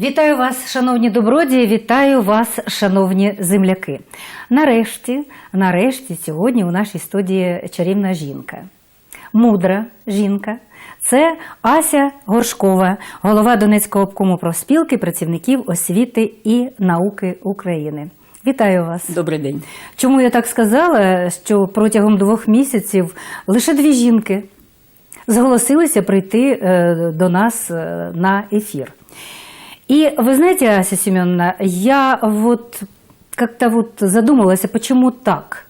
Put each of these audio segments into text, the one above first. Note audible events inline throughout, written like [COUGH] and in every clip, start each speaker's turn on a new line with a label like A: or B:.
A: Вітаю вас, шановні добродії, вітаю вас, шановні земляки. Нарешті, нарешті, сьогодні у нашій студії чарівна жінка, мудра жінка. Це Ася Горшкова, голова Донецького обкому профспілки працівників освіти і науки України. Вітаю вас.
B: Добрий день.
A: Чому я так сказала, що протягом двох місяців лише дві жінки зголосилися прийти е, до нас е, на ефир. И вы знаете, Ася Семеновна, я вот как-то вот задумалась, а почему так?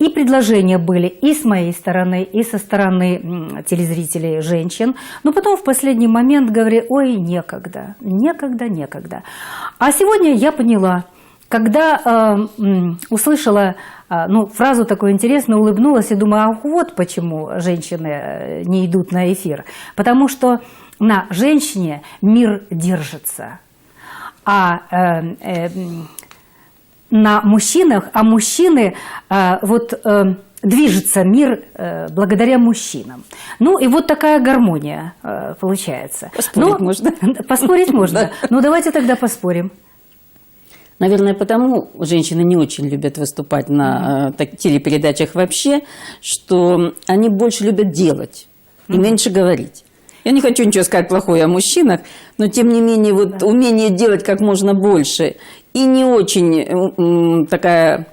A: И предложения были и с моей стороны, и со стороны телезрителей женщин. Но потом в последний момент говорили, ой, некогда, некогда, некогда. А сегодня я поняла, когда э, услышала э, ну, фразу такую интересную, улыбнулась и думаю, а вот почему женщины э, не идут на эфир. Потому что на женщине мир держится, а э, э, на мужчинах, а мужчины э, вот э, движется мир э, благодаря мужчинам. Ну и вот такая гармония э, получается.
B: Поспорить
A: Ну,
B: можно. [LAUGHS]
A: Поспорить можно. Ну давайте тогда поспорим.
B: Наверное, потому женщины не очень любят выступать на э, телепередачах вообще, что они больше любят делать и меньше говорить. Я не хочу ничего сказать плохое о мужчинах, но тем не менее вот умение делать как можно больше. И не очень такая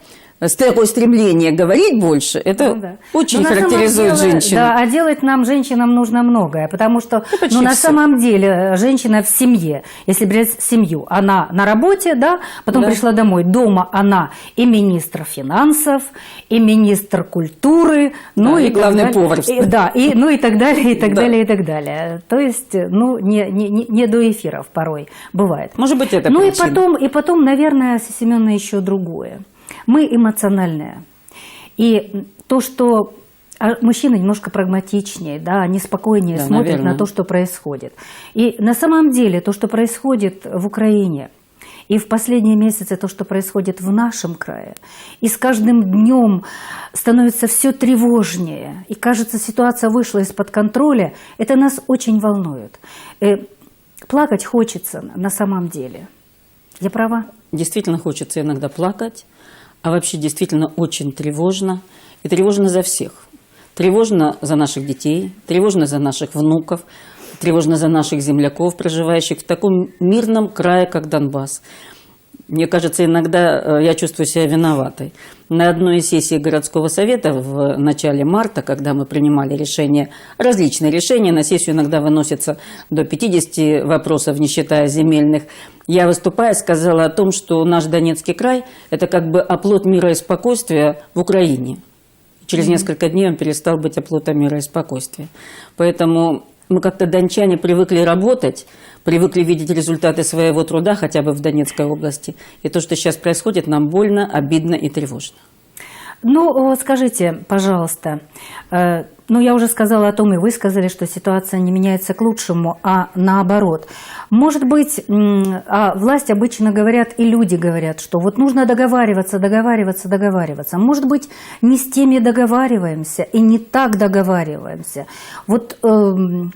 B: стремление говорить больше, это
A: Ну да.
B: очень
A: Но самом
B: характеризует
A: деле,
B: женщину.
A: Да, а делать нам, женщинам, нужно многое, потому что
B: почти
A: ну, на
B: всё.
A: самом деле женщина в семье, если брать семью, она на работе, да, потом
B: Да.
A: пришла домой, дома она и министр финансов, и министр культуры, ну
B: Да, и
A: так
B: главный повар.
A: И- да, и, ну и так далее, и так
B: Да.
A: далее, и так далее. То есть, ну, не, не, не- до эфиров порой бывает.
B: Может быть, это
A: Ну и
B: причина.
A: потом, и потом, наверное, Семеновна, еще другое. Мы эмоциональные. И то, что а мужчины немножко прагматичнее, да, они спокойнее
B: Да,
A: смотрят
B: наверное.
A: на то, что происходит. И на самом деле то, что происходит в Украине, и в последние месяцы то, что происходит в нашем крае, и с каждым днем становится все тревожнее, и кажется, ситуация вышла из-под контроля, это нас очень волнует. Э, плакать хочется на самом деле. Я права?
B: Действительно хочется иногда плакать, а вообще действительно очень тревожно. И тревожно за всех. Тревожно за наших детей, тревожно за наших внуков, тревожно за наших земляков, проживающих в таком мирном крае, как Донбасс. Мне кажется, иногда э, я чувствую себя виноватой. На одной из сессий городского совета в начале марта, когда мы принимали решения, различные решения, на сессию иногда выносится до 50 вопросов, не считая земельных, я выступая сказала о том, что наш Донецкий край – это как бы оплот мира и спокойствия в Украине. Через несколько дней он перестал быть оплотом мира и спокойствия. Поэтому мы как-то дончане привыкли работать, привыкли видеть результаты своего труда хотя бы в Донецкой области. И то, что сейчас происходит, нам больно, обидно и тревожно.
A: Ну, скажите, пожалуйста, э, ну, я уже сказала о том, и вы сказали, что ситуация не меняется к лучшему, а наоборот. Может быть, а власти обычно говорят, и люди говорят, что вот нужно договариваться, договариваться, договариваться. Может быть, не с теми договариваемся и не так договариваемся. Вот эм,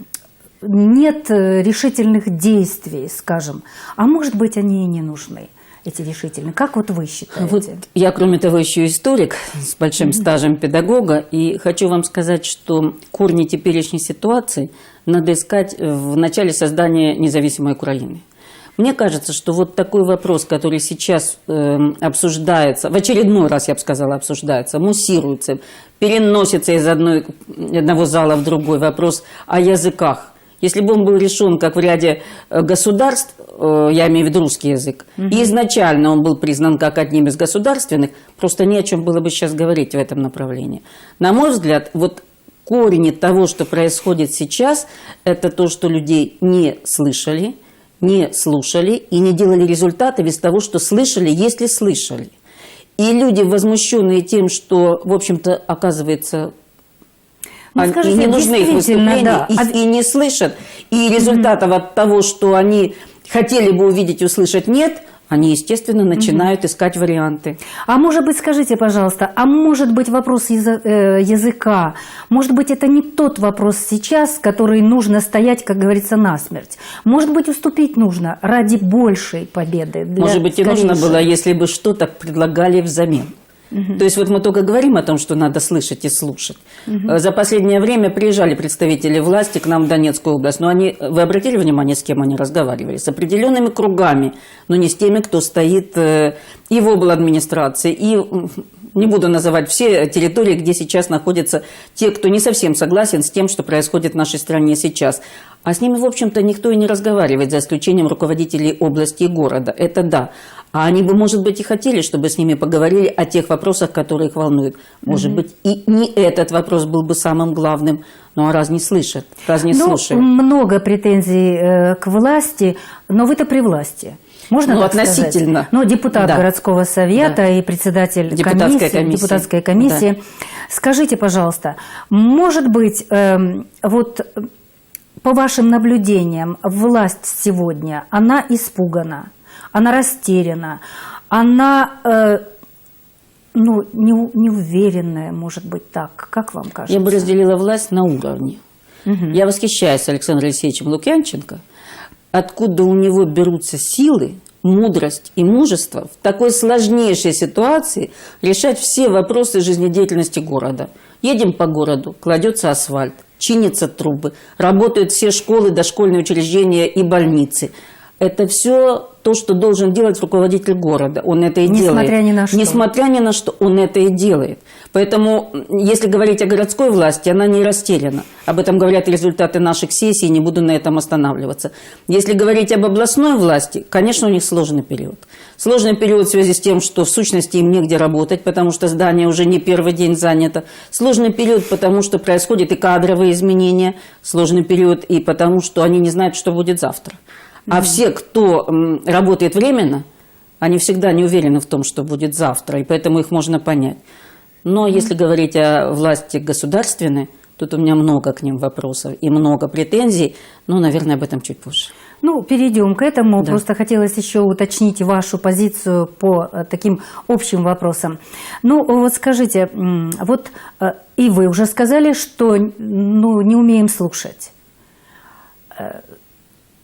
A: нет э, решительных действий, скажем, а может быть, они и не нужны, эти решительные. Как вот вы считаете?
B: Вот я, кроме того, еще историк с большим стажем педагога, и хочу вам сказать, что корни теперешней ситуации надо искать в начале создания независимой Украины. Мне кажется, что вот такой вопрос, который сейчас эм, обсуждается, в очередной раз, я бы сказала, обсуждается, муссируется, переносится из одной, одного зала в другой вопрос о языках. Если бы он был решен, как в ряде э, государств, э, я имею в виду русский язык, и изначально он был признан как одним из государственных, просто не о чем было бы сейчас говорить в этом направлении. На мой взгляд, вот корень того, что происходит сейчас, это то, что людей не слышали, не слушали и не делали результаты без того, что слышали, если слышали. И люди, возмущенные тем, что, в общем-то, оказывается,
A: Ну,
B: они-
A: скажите,
B: и не нужны их выступления,
A: да.
B: их
A: А-
B: и не слышат. И результатов от того, что они хотели бы увидеть, услышать, нет, они, естественно, начинают искать варианты.
A: А может быть, скажите, пожалуйста, а может быть вопрос э, языка, может быть, это не тот вопрос сейчас, который нужно стоять, как говорится, насмерть. Может быть, уступить нужно ради большей победы.
B: Может быть, и нужно было, если бы что-то предлагали взамен. То есть вот мы только говорим о том, что надо слышать и слушать. Э, За последнее время приезжали представители власти к нам в Донецкую область, но они, вы обратили внимание, с кем они разговаривали? С определенными кругами, но не с теми, кто стоит э, и в обл. администрации, и не буду называть все территории, где сейчас находятся те, кто не совсем согласен с тем, что происходит в нашей стране сейчас. А с ними, в общем-то, никто и не разговаривает, за исключением руководителей области и города. Это да. А они бы, может быть, и хотели, чтобы с ними поговорили о тех вопросах, которые их волнуют. Может быть, и не этот вопрос был бы самым главным. Ну а раз не слышат, раз не
A: ну,
B: слушают.
A: много претензий э, к власти, но вы-то при власти. Можно
B: Ну, относительно.
A: сказать? Ну, депутат
B: Да.
A: городского совета
B: Да.
A: и председатель
B: Депутатской
A: комиссии,
B: комиссии.
A: депутатской комиссии. Скажите, пожалуйста, может быть, эм, вот э, по вашим наблюдениям, власть сегодня, она испугана, она растеряна, она э, ну, не, неуверенная, может быть, так. Как вам кажется?
B: Я бы разделила власть на уровне. Я восхищаюсь Александром Алексеевичем Лукьянченко. Откуда у него берутся силы, мудрость и мужество в такой сложнейшей ситуации решать все вопросы жизнедеятельности города. Едем по городу, кладется асфальт, чинятся трубы, работают все школы, дошкольные учреждения и больницы. Это все то, что должен делать руководитель города. Он это и
A: Несмотря
B: делает.
A: ни на что.
B: Несмотря ни на что, он это и делает. Поэтому, если говорить о городской власти, она не растеряна. Об этом говорят результаты наших сессий, не буду на этом останавливаться. Если говорить об областной власти, конечно, у них сложный период. Сложный период в связи с тем, что в сущности им негде работать, потому что здание уже не первый день занято. Сложный период, потому что происходят и кадровые изменения. Сложный период и потому, что они не знают, что будет завтра. А все, кто работает временно, они всегда не уверены в том, что будет завтра, и поэтому их можно понять. Но если говорить о власти государственной, тут у меня много к ним вопросов и много претензий, но, наверное, об этом чуть позже.
A: Ну, перейдем к этому.
B: Да.
A: Просто хотелось еще уточнить вашу позицию по э, таким общим вопросам. Ну, вот скажите, вот э, и вы уже сказали, что ну, не умеем слушать.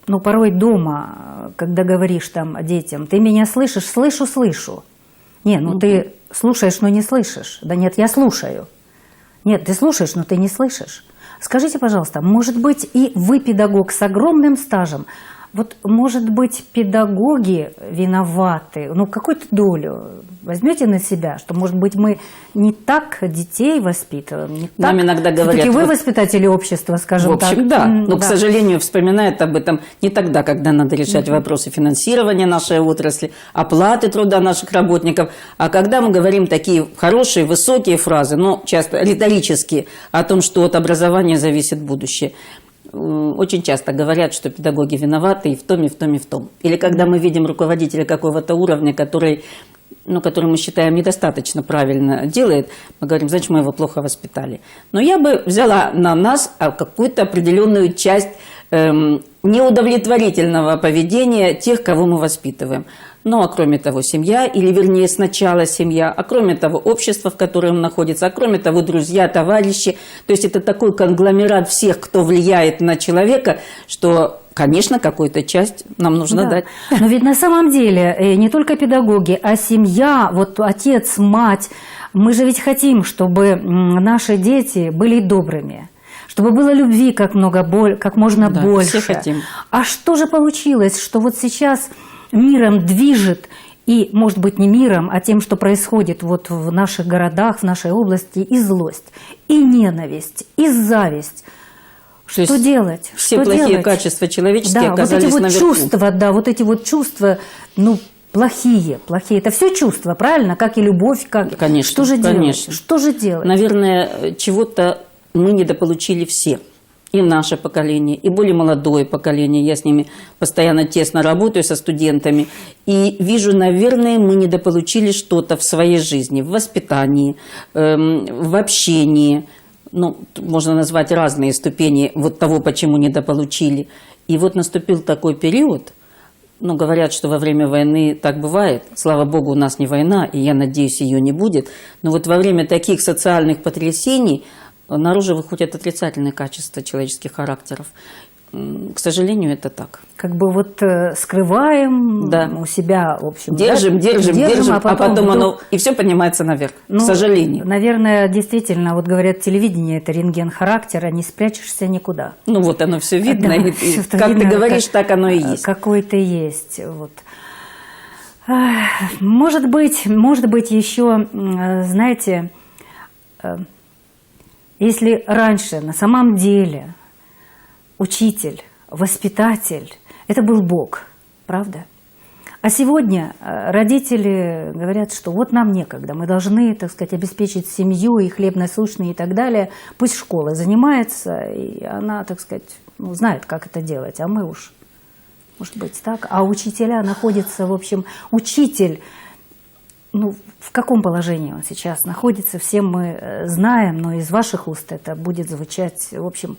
A: Ну, порой дома, когда говоришь там детям, ты меня слышишь? Слышу, слышу. Не, ну ты слушаешь, но не слышишь. Да нет, я слушаю. Нет, ты слушаешь, но ты не слышишь. Скажите, пожалуйста, может быть, и вы педагог с огромным стажем, вот, может быть, педагоги виноваты, ну, какую-то долю возьмете на себя, что, может быть, мы не так детей воспитываем, не
B: Нам
A: так.
B: иногда
A: Всё-таки
B: говорят,
A: вы
B: вот-
A: воспитатели общества, скажем
B: В общем,
A: так.
B: да. Но, к сожалению, вспоминают об этом не тогда, когда надо решать вопросы финансирования нашей отрасли, оплаты труда наших работников, а когда мы говорим такие хорошие, высокие фразы, но часто риторические, о том, что от образования зависит будущее. Очень часто говорят, что педагоги виноваты и в том, и в том, и в том. Или когда мы видим руководителя какого-то уровня, который ну, который мы считаем недостаточно правильно делает, мы говорим, значит, мы его плохо воспитали. Но я бы взяла на нас а, какую-то определенную часть эм, неудовлетворительного поведения тех, кого мы воспитываем. Ну, а кроме того, семья, или вернее сначала семья, а кроме того, общество, в котором он находится, а кроме того, друзья, товарищи. То есть это такой конгломерат всех, кто влияет на человека, что, конечно, какую-то часть нам нужно
A: Да.
B: дать.
A: Но ведь на самом деле э, не только педагоги, а семья, вот отец, мать, мы же ведь хотим, чтобы наши дети были добрыми. Чтобы было любви как, много, как можно
B: Да,
A: больше.
B: все хотим.
A: А что же получилось, что вот сейчас миром движет, и, может быть, не миром, а тем, что происходит вот в наших городах, в нашей области, и злость, и ненависть, и зависть.
B: То
A: Что делать?
B: Все
A: Что
B: плохие
A: делать?
B: качества человеческие
A: Да, вот
B: оказались
A: эти вот
B: наверху.
A: чувства, да, вот эти вот чувства, ну, плохие, плохие. Это все чувства, правильно? Как и любовь, как...
B: Конечно,
A: Что же делать?
B: конечно.
A: Что же делать?
B: Наверное, чего-то мы недополучили все. И наше поколение, и более молодое поколение. Я с ними постоянно тесно работаю, со студентами. И вижу, наверное, мы недополучили что-то в своей жизни, в воспитании, эм, в общении. Ну, можно назвать разные ступени вот того, почему недополучили. И вот наступил такой период, ну, говорят, что во время войны так бывает. Слава богу, у нас не война, и я надеюсь, ее не будет. Но вот во время таких социальных потрясений наружу выходят отрицательные качества человеческих характеров. К сожалению, это так.
A: Как бы вот э, скрываем
B: Да.
A: у себя, в общем.
B: Держим,
A: да?
B: держим, держим, а потом,
A: вдруг-
B: оно и все поднимается наверх.
A: Ну,
B: к сожалению.
A: Наверное, действительно, вот говорят, телевидение это рентген характера, не спрячешься никуда.
B: Ну вот оно все видно,
A: Да,
B: и-
A: всё-то
B: как
A: видно,
B: ты говоришь,
A: как-
B: так оно и есть.
A: Какой ты есть. Вот. Может быть, может быть еще, знаете, э, если раньше на самом деле учитель, воспитатель – это был Бог, правда? А сегодня э, родители говорят, что вот нам некогда, мы должны, так сказать, обеспечить семью и хлеб насущный и так далее. Пусть школа занимается, и она, так сказать, ну, знает, как это делать, а мы уж, может быть, так. А учителя находятся, в общем, учитель, ну, в каком положении он сейчас находится, все мы э, знаем, но из ваших уст это будет звучать, в общем,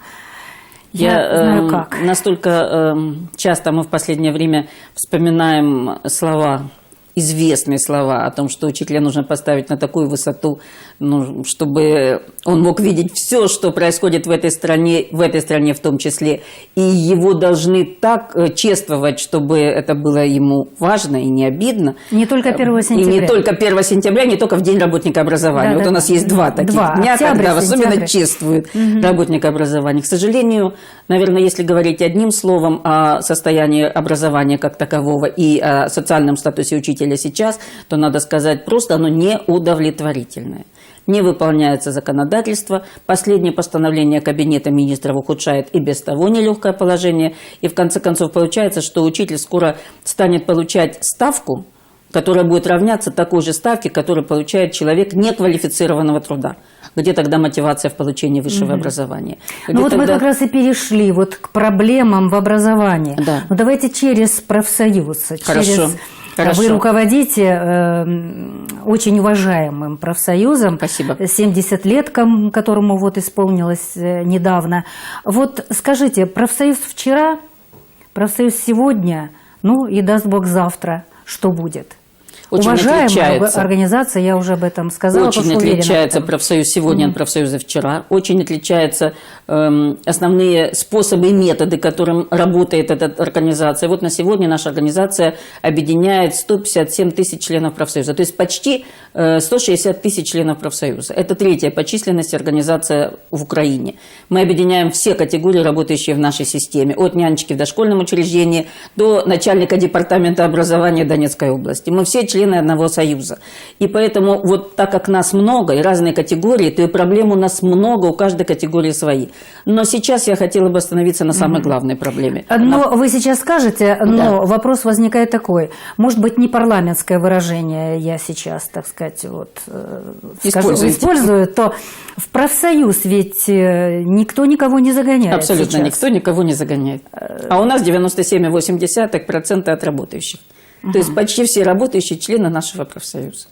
A: я, знаю
B: эм,
A: как.
B: Настолько эм, часто мы в последнее время вспоминаем слова, известные слова о том, что учителя нужно поставить на такую высоту, ну, чтобы он мог видеть все, что происходит в этой стране, в этой стране в том числе, и его должны так э, чествовать, чтобы это было ему важно и не обидно.
A: Не только 1
B: И
A: сентября.
B: не только 1 сентября, не только в День работника образования.
A: Да,
B: вот
A: да,
B: у нас
A: да.
B: есть два таких
A: Два.
B: дня,
A: Октябрь,
B: когда особенно
A: сентябрь.
B: чествуют работника образования. К сожалению, наверное, если говорить одним словом о состоянии образования как такового и о социальном статусе учителя сейчас, то надо сказать просто, оно неудовлетворительное. Не выполняется законодательство. Последнее постановление Кабинета министров ухудшает и без того нелегкое положение. И в конце концов получается, что учитель скоро станет получать ставку, которая будет равняться такой же ставке, которую получает человек неквалифицированного труда. Где тогда мотивация в получении высшего образования? Где
A: Ну вот мы
B: тогда-
A: как раз и перешли вот к проблемам в образовании.
B: Да.
A: Ну давайте через профсоюз.
B: Хорошо,
A: Через...
B: хорошо.
A: Вы руководите э, очень уважаемым профсоюзом.
B: Спасибо.
A: 70 лет, которому вот исполнилось э, недавно. Вот скажите, профсоюз вчера, профсоюз сегодня, ну и даст Бог завтра, что будет?
B: Очень
A: Уважаемая
B: отличается.
A: организация, я уже об этом сказала.
B: Очень отличается
A: этом.
B: профсоюз сегодня от профсоюза вчера. Очень отличаются эм, основные способы и методы, которым работает эта организация. Вот на сегодня наша организация объединяет 157 тысяч членов профсоюза. То есть почти э, 160 тысяч членов профсоюза. Это третья по численности организация в Украине. Мы объединяем все категории, работающие в нашей системе. От нянечки в дошкольном учреждении до начальника департамента образования Донецкой области. Мы все члены одного союза. И поэтому вот так как нас много и разные категории, то и проблем у нас много, у каждой категории свои. Но сейчас я хотела бы остановиться на самой главной проблеме.
A: Но вы сейчас скажете, но вопрос возникает такой. Может быть, не парламентское выражение я сейчас, так сказать, вот, э, скажу, использую, то в профсоюз ведь э, никто никого не загоняет
B: Абсолютно
A: сейчас.
B: никто никого не загоняет. А у нас 97,8% от работающих. То есть почти все работающие члены нашего профсоюза.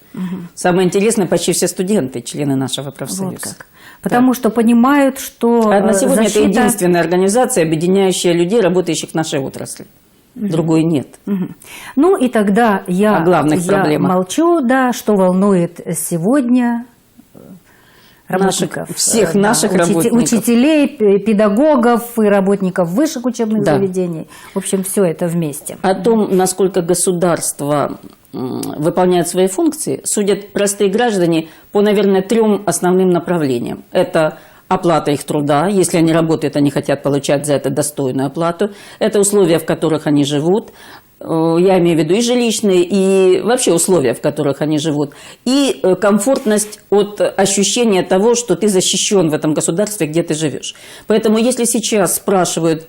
B: Самое интересное, почти все студенты члены нашего профсоюза.
A: Вот как. Потому что понимают, что
B: А на
A: э,
B: сегодня
A: защита...
B: это единственная организация, объединяющая людей, работающих в нашей отрасли. Другой нет.
A: Ну и тогда я,
B: главных
A: я
B: проблемах.
A: молчу, да, что волнует сегодня работников.
B: Наших- всех
A: э, да,
B: наших
A: учите-
B: работников.
A: Учителей, педагогов и работников высших учебных
B: Да.
A: заведений. В общем, все это вместе.
B: О том, насколько государство выполняет свои функции, судят простые граждане по, наверное, трем основным направлениям. Это оплата их труда. Если они работают, они хотят получать за это достойную оплату. Это условия, в которых они живут. Э, Я имею в виду и жилищные, и вообще условия, в которых они живут. И э, комфортность от ощущения того, что ты защищен в этом государстве, где ты живешь. Поэтому если сейчас спрашивают,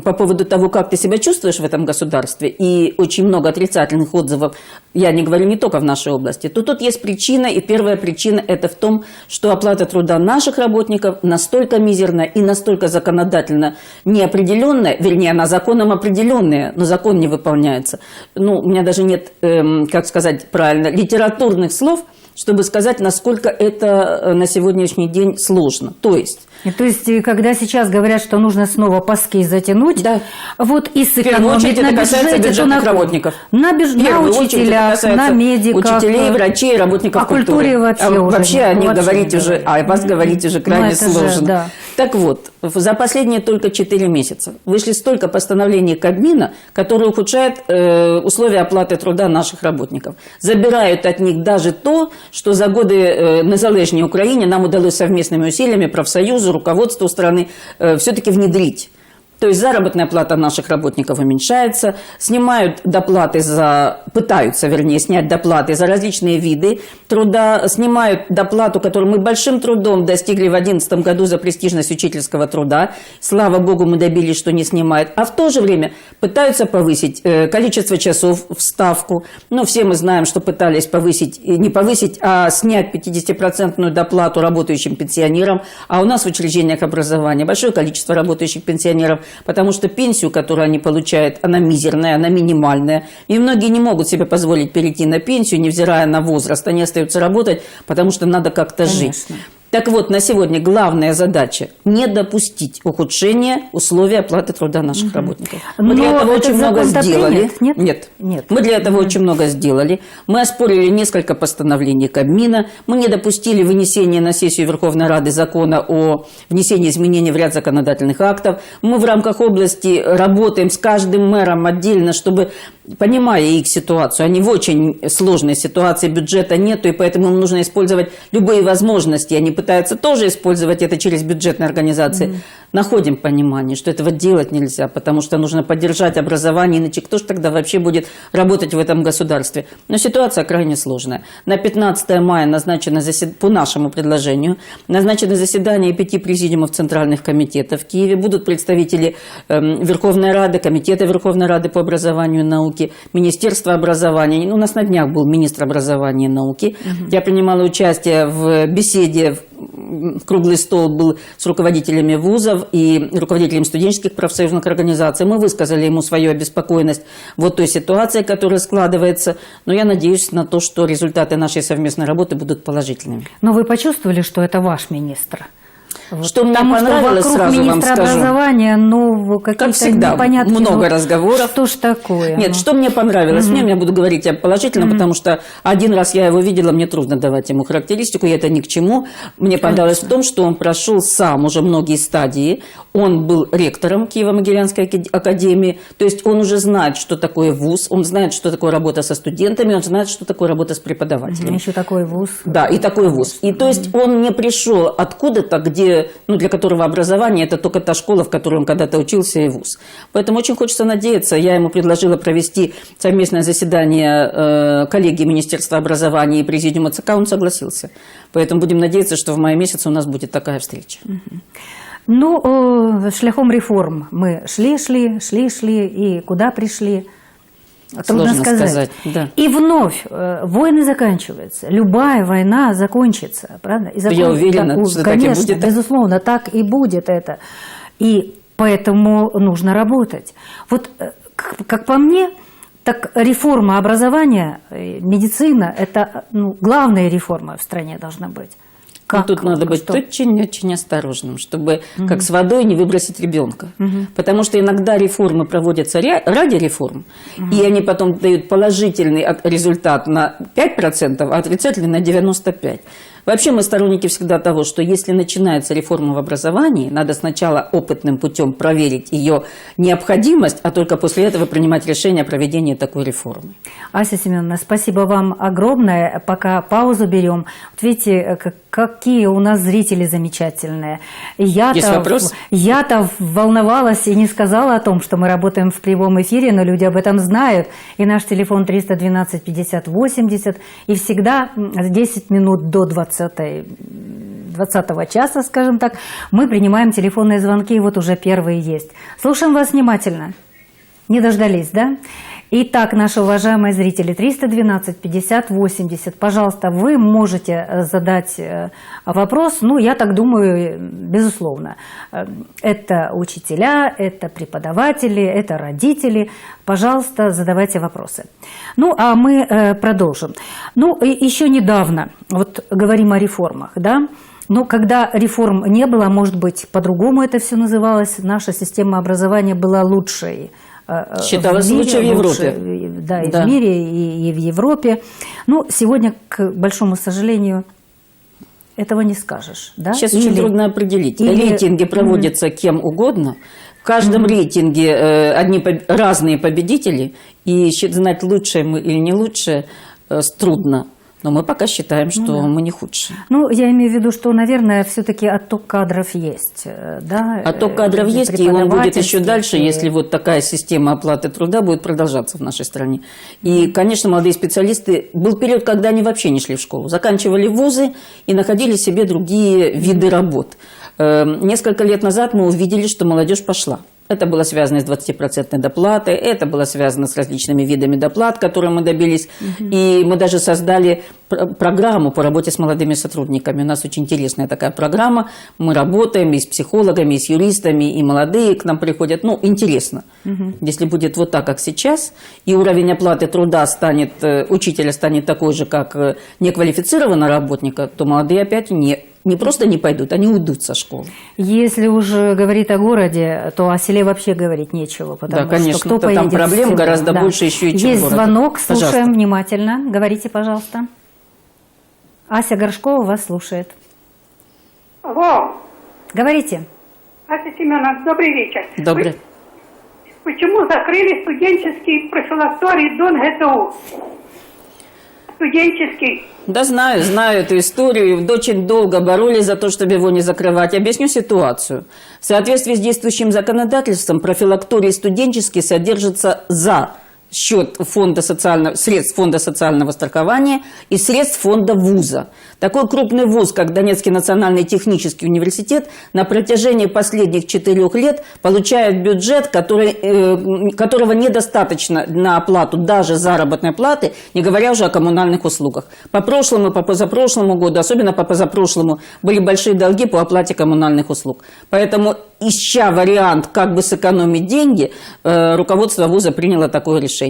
B: по поводу того, как ты себя чувствуешь в этом государстве, и очень много отрицательных отзывов, я не говорю не только в нашей области, то тут есть причина, и первая причина это в том, что оплата труда наших работников настолько мизерная и настолько законодательно неопределенная, вернее, она законом определенная, но закон не выполняется. Ну, у меня даже нет, эм, как сказать правильно, литературных слов, чтобы сказать, насколько это э, на сегодняшний день сложно. То есть
A: И то есть, и когда сейчас говорят, что нужно снова паски затянуть,
B: Да.
A: вот и сэкономить на бюджете, то на
B: работников.
A: На, бюж... На учителях, на медиках.
B: Учителей, врачей, работников
A: культуре
B: культуры.
A: вообще
B: А
A: уже
B: вообще
A: не-
B: о них
A: вообще
B: говорить уже,
A: говорить.
B: а о вас говорить уже
A: Ну,
B: крайне
A: это же,
B: сложно.
A: да.
B: Так вот, за последние только 4 месяца вышли столько постановлений Кабмина, которые ухудшают э, условия оплаты труда наших работников. Забирают от них даже то, что за годы э, незалежней Украине нам удалось совместными усилиями профсоюзу, руководству страны э, все-таки внедрить. То есть заработная плата наших работников уменьшается, снимают доплаты за, пытаются, вернее, снять доплаты за различные виды труда, снимают доплату, которую мы большим трудом достигли в 2011 году за престижность учительского труда. Слава богу, мы добились, что не снимают. А в то же время пытаются повысить э, количество часов в ставку. Ну, все мы знаем, что пытались повысить, и не повысить, а снять 50% доплату работающим пенсионерам. А у нас в учреждениях образования большое количество работающих пенсионеров, потому что пенсию, которую они получают, она мизерная, она минимальная. И многие не могут себе позволить перейти на пенсию, невзирая на возраст. Они остаются работать, потому что надо как-то жить. Так вот, на сегодня главная задача – не допустить ухудшения условий оплаты труда наших работников. Мы для
A: Но
B: этого
A: этот
B: очень много сделали.
A: нет?
B: Нет.
A: Нет.
B: Мы для этого очень много сделали. Мы оспорили несколько постановлений Кабмина. Мы не допустили вынесения на сессию Верховной Рады закона о внесении изменений в ряд законодательных актов. Мы в рамках области работаем с каждым мэром отдельно, чтобы, понимая их ситуацию, они в очень сложной ситуации, бюджета нету, и поэтому им нужно использовать любые возможности. Они пытаются тоже использовать это через бюджетные организации. Находим понимание, что этого делать нельзя, потому что нужно поддержать образование, иначе кто же тогда вообще будет работать в этом государстве? Но ситуация крайне сложная. На 15 мая назначено засед... по нашему предложению назначено заседание пяти президиумов центральных комитетов в Киеве. Будут представители эм, Верховной Рады, Комитета Верховной Рады по образованию и науке, Министерства образования. Ну, У нас на днях был министр образования и науки. Я принимала участие в беседе, в круглый стол был с руководителями вузов и руководителями студенческих профсоюзных организаций. Мы высказали ему свою обеспокоенность вот той ситуации, которая складывается. Но я надеюсь на то, что результаты нашей совместной работы будут положительными.
A: Но вы почувствовали, что это ваш министр? Вот.
B: Что мне понравилось,
A: вокруг
B: сразу вам
A: министра
B: скажу.
A: образования, ну, какие-то
B: всегда,
A: непонятки.
B: много
A: ну,
B: разговоров.
A: Что ж такое?
B: Нет,
A: ну?
B: что мне понравилось? Мне, я буду говорить о положительном, потому что один раз я его видела, мне трудно давать ему характеристику, и это ни к чему. Мне понравилось в том, что он прошел сам уже многие стадии. Он был ректором Киево-Могилянской ака- академии, то есть он уже знает, что такое вуз, он знает, что такое работа со студентами, он знает, что такое работа с преподавателями.
A: Еще такой вуз.
B: Да, и такой вуз. И то есть он не пришел откуда-то, где, ну, для которого образование это только та школа, в которой он когда-то учился, и вуз. Поэтому очень хочется надеяться. Я ему предложила провести совместное заседание э, коллегии Министерства образования и Президиума ЦК, он согласился. Поэтому будем надеяться, что в мае месяце у нас будет такая встреча.
A: Ну, э, шляхом реформ мы шли, шли, шли, шли, и куда пришли? Трудно
B: Сложно
A: сказать.
B: сказать, да.
A: И вновь э, войны заканчиваются. Любая война закончится, правда? И
B: Я уверена,
A: у-
B: что так и
A: конечно,
B: будет.
A: безусловно, так и будет это. И поэтому нужно работать. Вот, э, как, как по мне, так реформа образования, медицина – это ну, главная реформа в стране должна быть.
B: Ну,
A: Как?
B: тут надо быть очень-очень осторожным, чтобы как с водой не выбросить ребенка. Потому что иногда реформы проводятся ради реформ, и они потом дают положительный результат на 5%, а отрицательный на 95%. Вообще мы сторонники всегда того, что если начинается реформа в образовании, надо сначала опытным путем проверить ее необходимость, а только после этого принимать решение о проведении такой реформы.
A: Ася Семеновна, спасибо вам огромное. Пока паузу берем. Вот видите, э, как- какие у нас зрители замечательные. Я-то? Я-то волновалась и не сказала о том, что мы работаем в прямом эфире, но люди об этом знают. И наш телефон 312 50 80. И всегда м, с 10 минут до 20 20 часа, скажем так, мы принимаем телефонные звонки, и вот уже первые есть. Слушаем вас внимательно. Не дождались, да? Итак, наши уважаемые зрители, 312 50 80, пожалуйста, вы можете э, задать э, вопрос, ну, я так думаю, безусловно. Э, Это учителя, это преподаватели, это родители. Пожалуйста, задавайте вопросы. Ну, а мы продолжим. Ну, еще недавно, вот говорим о реформах, да, но когда реформ не было, может быть, по-другому это все называлось, наша система образования была лучшей. Э, э,
B: Считалась лучшей в Европе.
A: лучшей, э, да, и
B: Да.
A: в мире, и, и в Европе. Ну, сегодня, к большому сожалению, этого не скажешь. Да?
B: Сейчас очень трудно определить.
A: или-
B: Рейтинги проводятся кем угодно. В каждом рейтинге э, одни поб- разные победители, и знать, лучшее мы или не лучшее, э, трудно. Но мы пока считаем, что мы не худшие.
A: Ну, я имею в виду, что, наверное, все-таки отток кадров есть, э, да?
B: Отток
A: э,
B: кадров есть, и он будет еще дальше,
A: и-
B: если вот такая система оплаты труда будет продолжаться в нашей стране. И, конечно, молодые специалисты... Был период, когда они вообще не шли в школу. Заканчивали вузы и находили себе другие виды работ. Э, Несколько лет назад мы увидели, что молодежь пошла. Это было связано с 20% доплатой, это было связано с различными видами доплат, которые мы добились. И мы даже создали пр- программу по работе с молодыми сотрудниками. У нас очень интересная такая программа. Мы работаем и с психологами, и с юристами, и молодые к нам приходят. Ну, интересно. Если будет вот так, как сейчас, и уровень оплаты труда станет, э, учителя станет такой же, как э, неквалифицированного работника, то молодые опять не, не просто не пойдут, они уйдут со школы.
A: Если уже говорить о городе, то о селе вообще говорить нечего, потому
B: Да, конечно,
A: что кто
B: там
A: в
B: проблем
A: село?
B: гораздо больше еще и чем
A: Есть
B: городе.
A: звонок, слушаем
B: Пожалуйста.
A: внимательно. Говорите, пожалуйста. Ася Горшкова вас слушает.
C: Алло,
A: Говорите.
C: Ася Семеновна, добрый вечер.
B: Добрый.
C: Вы- Почему закрыли студенческий профилакторий Дон ГТУ? Студенческий.
B: Да знаю, знаю эту историю. Очень долго боролись за то, чтобы его не закрывать. Объясню ситуацию. В соответствии с действующим законодательством, профилакторий студенческий содержится за счет фонда социального, средств фонда социального страхования и средств фонда вуза. Такой крупный вуз, как Донецкий национальный технический университет, на протяжении последних четырех лет получает бюджет, который, э, которого недостаточно на оплату даже заработной платы, не говоря уже о коммунальных услугах. По прошлому по позапрошлому году, особенно по позапрошлому, были большие долги по оплате коммунальных услуг. Поэтому, ища вариант, как бы сэкономить деньги, э, руководство вуза приняло такое решение.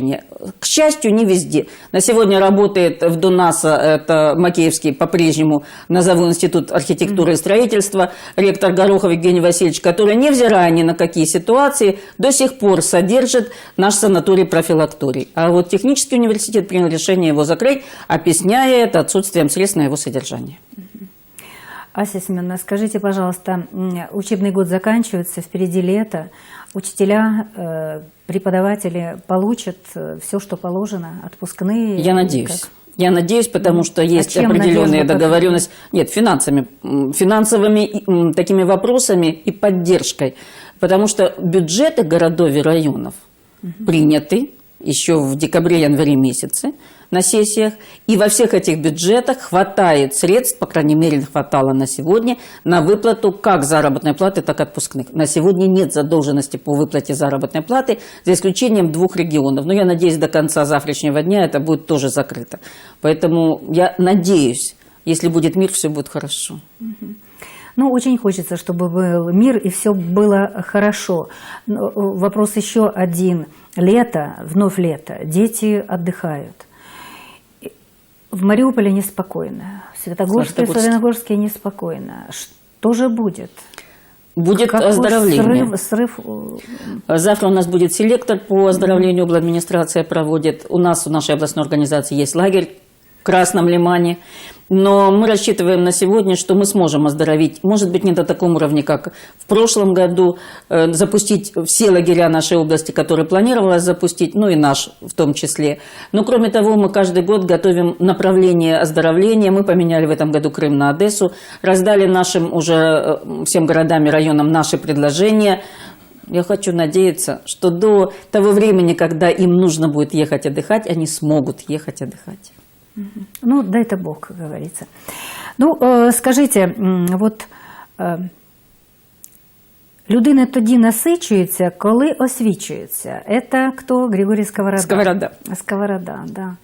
B: К счастью, не везде. На сегодня работает в ДОНАСа, это Макеевский, по-прежнему назову Институт архитектуры и строительства, ректор Горохов Евгений Васильевич, который, невзирая ни на какие ситуации, до сих пор содержит наш санаторий-профилакторий. А вот технический университет принял решение его закрыть, объясняя это отсутствием средств на его содержание.
A: Ася Семеновна, скажите, пожалуйста, учебный год заканчивается, впереди лето. Учителя, э, преподаватели получат все, что положено, отпускные?
B: Я надеюсь.
A: Как?
B: Я надеюсь, потому что есть
A: чем
B: определенные
A: надежда
B: договоренности. Нет, финансами, финансовыми такими вопросами и поддержкой. Потому что бюджеты городов и районов приняты еще в декабре-январе месяце на сессиях. И во всех этих бюджетах хватает средств, по крайней мере, хватало на сегодня, на выплату как заработной платы, так и отпускных. На сегодня нет задолженности по выплате заработной платы, за исключением двух регионов. Но я надеюсь, до конца завтрашнего дня это будет тоже закрыто. Поэтому я надеюсь, если будет мир, все будет хорошо.
A: Ну, очень хочется, чтобы был мир и все было хорошо. Но, э, Вопрос еще один. Лето, вновь лето, дети отдыхают. В Мариуполе неспокойно, в Светогорске, в. Саяногорске неспокойно. Что же будет?
B: Будет
A: Какой
B: оздоровление.
A: Срыв, срыв, э,
B: Завтра у нас будет селектор по оздоровлению, администрация проводит. У нас, у нашей областной организации есть лагерь в Красном Лимане. Но мы рассчитываем на сегодня, что мы сможем оздоровить, может быть, не до таком уровне, как в прошлом году, э, запустить все лагеря нашей области, которые планировалось запустить, ну и наш в том числе. Но, кроме того, мы каждый год готовим направление оздоровления. Мы поменяли в этом году Крым на Одессу, раздали нашим уже э, всем городам и районам наши предложения. Я хочу надеяться, что до того времени, когда им нужно будет ехать отдыхать, они смогут ехать отдыхать.
A: ну, дай-то Бог, как говорится. Ну, э, скажите, м, вот э, людина тоді насичується, коли освічується. Це хто? Григорій Сковорода.
B: Сковорода.
A: Сковорода, да.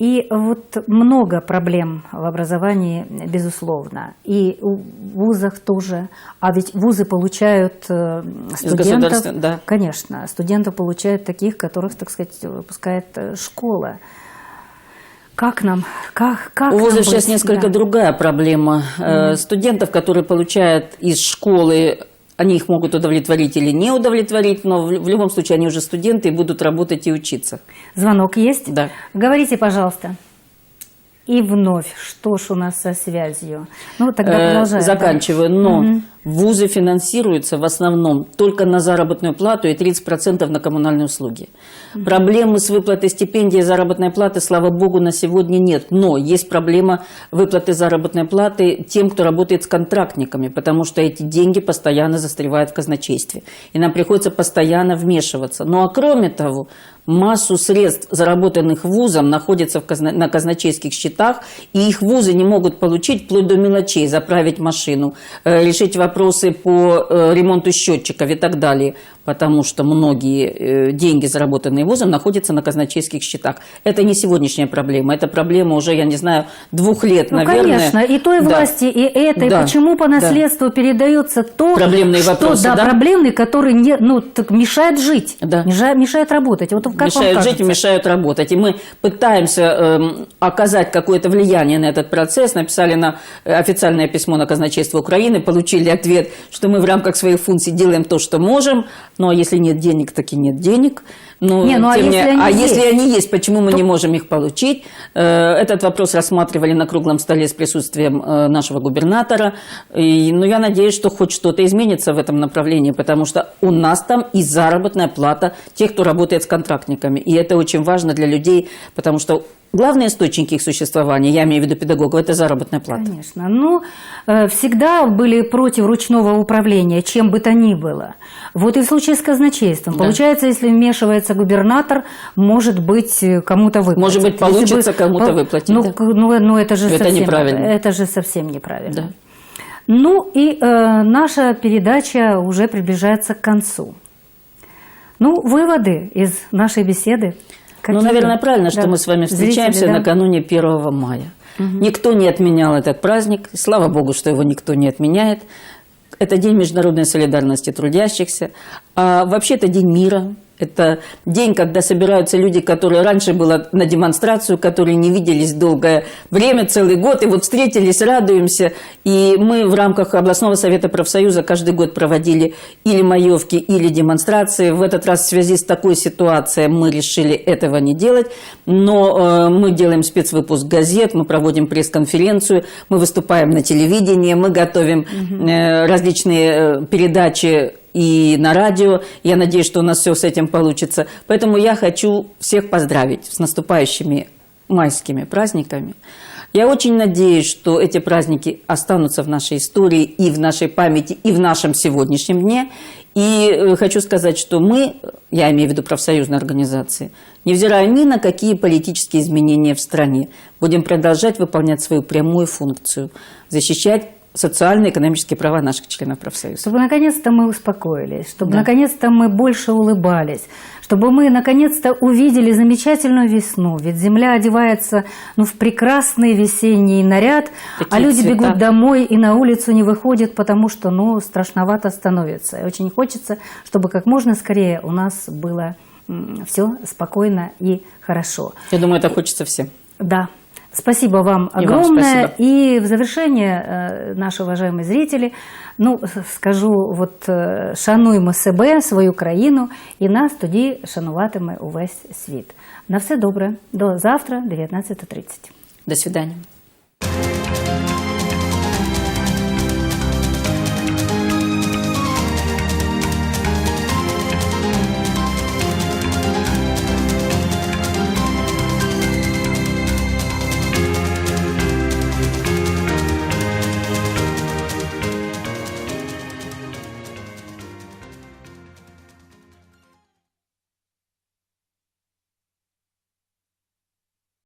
A: И вот много проблем в образовании, безусловно. И в вузах тоже. А ведь вузы получают э, студентов.
B: государства- да.
A: Конечно, студентов получают таких, которых, так сказать, выпускает э, школа. Как нам? Как, как
B: У
A: нам
B: вузов
A: быть?
B: сейчас несколько
A: Да.
B: другая проблема. Э, Студентов, которые получают из школы, они их могут удовлетворить или не удовлетворить, но в, любом случае они уже студенты и будут работать и учиться.
A: Звонок есть?
B: Да.
A: Говорите, пожалуйста. И вновь, что ж у нас со связью? Ну, тогда
B: Э,
A: продолжаем. да.
B: Заканчиваю. Но
A: Мгм.
B: Вузы финансируются в основном только на заработную плату и 30% на коммунальные услуги. Проблемы с выплатой стипендий и заработной платы, слава богу, на сегодня нет. Но есть проблема выплаты заработной платы тем, кто работает с контрактниками, потому что эти деньги постоянно застревают в казначействе. И нам приходится постоянно вмешиваться. Ну а кроме того, массу средств, заработанных вузом, находится в казна- на казначейских счетах, и их вузы не могут получить вплоть до мелочей, заправить машину, э, решить вопросы по э, ремонту счетчиков и так далее, потому что многие э, деньги, заработанные вузом, находятся на казначейских счетах. Это не сегодняшняя проблема, это проблема уже, я не знаю, двух лет,
A: Ну,
B: наверное.
A: конечно, и той
B: Да.
A: власти, и этой.
B: Да.
A: Почему по
B: Да.
A: наследству передается то,
B: Проблемные
A: что,
B: вопросы,
A: да,
B: да?
A: проблемный, который не, ну, так мешает жить,
B: Да.
A: мешает, мешает работать. Вот как
B: мешают жить и мешают работать. И мы пытаемся эм, оказать какое-то влияние на этот процесс. Написали на э, официальное письмо на казначейство Украины, получили ответ, что мы в рамках своих функций делаем то, что можем. Ну а если нет денег, так и нет денег. Но,
A: Не, ну, а если они
B: а
A: есть?
B: если они есть, почему мы не можем их получить? Э, Этот вопрос рассматривали на круглом столе с присутствием э, нашего губернатора. И, ну, я надеюсь, что хоть что-то изменится в этом направлении, потому что у нас там и заработная плата тех, кто работает с контрактниками. И это очень важно для людей, потому что главные источники их существования, я имею в виду педагогов, это заработная плата.
A: Конечно. Ну, э, всегда были против ручного управления, чем бы то ни было. Вот и в случае с казначейством.
B: Да.
A: Получается, если вмешивается губернатор, может быть, э, кому-то выплатить.
B: Может быть, получится
A: бы-
B: кому-то выплатить,
A: Ну,
B: да.
A: ну, ну, это же
B: Это
A: совсем
B: неправильно.
A: Это же совсем неправильно.
B: Да.
A: Ну и э, наша передача уже приближается к концу. Ну, выводы из нашей беседы.
B: Ну,
A: Какие?
B: наверное, правильно, что
A: Да.
B: мы с вами
A: Зрители,
B: встречаемся
A: да.
B: накануне 1 мая. Никто не отменял этот праздник. Слава богу, что его никто не отменяет. Это День международной солидарности трудящихся. А вообще это День мира. Это день, когда собираются люди, которые раньше было на демонстрацию, которые не виделись долгое время, целый год, и вот встретились, радуемся. И мы в рамках областного совета профсоюза каждый год проводили или маевки, или демонстрации. В этот раз в связи с такой ситуацией мы решили этого не делать, но э, мы делаем спецвыпуск газет, мы проводим пресс-конференцию, мы выступаем на телевидении, мы готовим э, различные э, передачи и на радио. Я надеюсь, что у нас все с этим получится. Поэтому я хочу всех поздравить с наступающими майскими праздниками. Я очень надеюсь, что эти праздники останутся в нашей истории и в нашей памяти, и в нашем сегодняшнем дне. И э, хочу сказать, что мы, я имею в виду профсоюзные организации, невзирая ни на какие политические изменения в стране, будем продолжать выполнять свою прямую функцию – защищать социальные и экономические права наших членов профсоюза.
A: Чтобы наконец-то мы успокоились, чтобы
B: Да.
A: наконец-то мы больше улыбались, чтобы мы наконец-то увидели замечательную весну. Ведь земля одевается ну, в прекрасный весенний наряд, а
B: Такие
A: люди
B: цвета.
A: бегут домой и на улицу не выходят, потому что ну, страшновато становится. И очень хочется, чтобы как можно скорее у нас было все спокойно и хорошо.
B: Я думаю, это хочется всем.
A: Да. Спасибо вам
B: И вам
A: огромное.
B: спасибо.
A: И в завершение, э, наши уважаемые зрители, ну, скажу, вот е, шануємо себе, свою країну, і нас тоді шануватиме увесь світ. На все добре. До завтра, 19.30.
B: До свидания.